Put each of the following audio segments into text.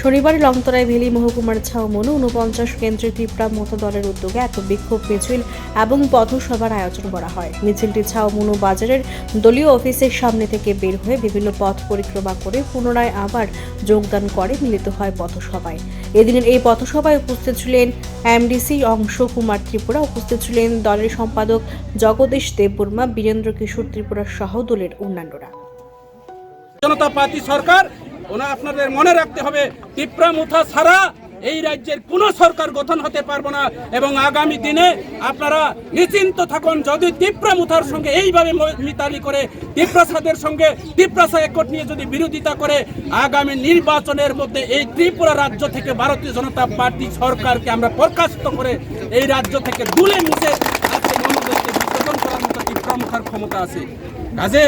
শনিবার লংতরায় ভেলি মহকুমার ছাউমনু উনপঞ্চাশ কেন্দ্রীয় ত্রিপুরা মতো দলের উদ্যোগে এক বিক্ষোভ মিছিল এবং পথসভার আয়োজন করা হয়। মিছিলটি ছাউমনু বাজারের দলীয় অফিসের সামনে থেকে বের হয়ে বিভিন্ন পথ পরিক্রমা করে পুনরায় আবার যোগদান করে মিলিত হয় পথসভায়। এদিনের এই পথসভায় উপস্থিত ছিলেন এমডিসি অংশ কুমার ত্রিপুরা, উপস্থিত ছিলেন দলের সম্পাদক জগদীশ দেববর্মা, বীরেন্দ্র কিশোর ত্রিপুরা সহ দলের অন্যান্যরা। জনতা পার্টি সরকার ওনা আপনাদের মনে রাখতে হবে টিপ্রা মুথা ছাড়া এই রাজ্যের কোনো সরকার গঠন হতে পারব না। এবং আগামী দিনে আপনারা নিশ্চিন্ত থাকুন, যদি টিপ্রা মুথার সঙ্গে এইভাবে মিতালি করে টিপ্রাসাদের সঙ্গে টিপ্রাসা একট নিয়ে যদি বিরোধিতা করে, আগামী নির্বাচনের মধ্যে এই ত্রিপুরা রাজ্য থেকে ভারতীয় জনতা পার্টি সরকারকে আমরা প্রকাশিত করে এই রাজ্য থেকে দুলে মুছে আজকে বিসর্জন করার মতো টিপ্রা মুখার ক্ষমতা আছে। কাজে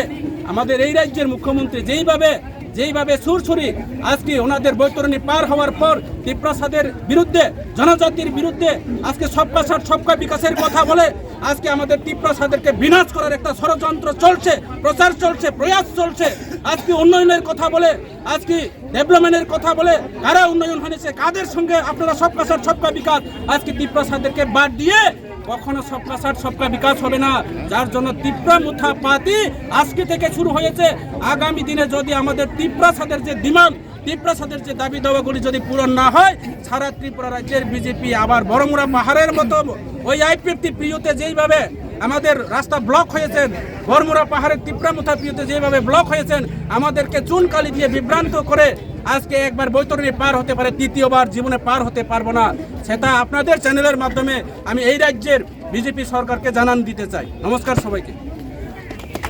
আমাদের এই রাজ্যের মুখ্যমন্ত্রী যেইভাবে যেইভাবে সুরছুরি আজকে ওনাদের বৈতরণী পার হওয়ার পর টিপ্রাসাদের বিরুদ্ধে, জনজাতির বিরুদ্ধে আজকে সবকা সার সবকা বিকাশের কথা বলে, আজকে আমাদের টিপ্রাসাদেরকে বিনাশ করার একটা ষড়যন্ত্র চলছে, প্রচার চলছে, প্রয়াস চলছে। আজকে উন্নয়নের কথা বলে, আজকে ডেভেলপমেন্টের কথা বলে, কারা উন্নয়ন হয়েছে, কাদের সঙ্গে আপনারা সবকা সার সবকা বিকাশ, আজকে টিপ্রাসাদেরকে বাদ দিয়ে কখনো সবকা সার সবকা বিকাশ হবে না। যার জন্য তীব্রা মুথা পাতি আজকে থেকে শুরু হয়েছে। আগামী দিনে যদি আমাদের তীব্রা সাদের যে ডিমান্ড তীব্রাসাদের যে দাবি দাওয়াগুলি যদি পূরণ না হয়, সারা ত্রিপুরা রাজ্যের বিজেপি আবার বড়মুড়া পাহাড়ের মতো ওই আইপিএফটি প্রিয়তে যেইভাবে আমাদের রাস্তা ব্লক হয়েছেন। বরমুরা পাহাড়ের তীব্রামুথা প্রিয়তে যেভাবে ব্লক হয়েছেন, আমাদেরকে চুনকালি দিয়ে বিভ্রান্ত করে আজকে একবার বৈতরণী পার হতে পারে, তৃতীয়বার জীবনে পার হতে পারব না। সেটা আপনাদের চ্যানেলের মাধ্যমে আমি এই রাজ্যের বিজেপি সরকারকে জানান দিতে চাই। নমস্কার সবাইকে।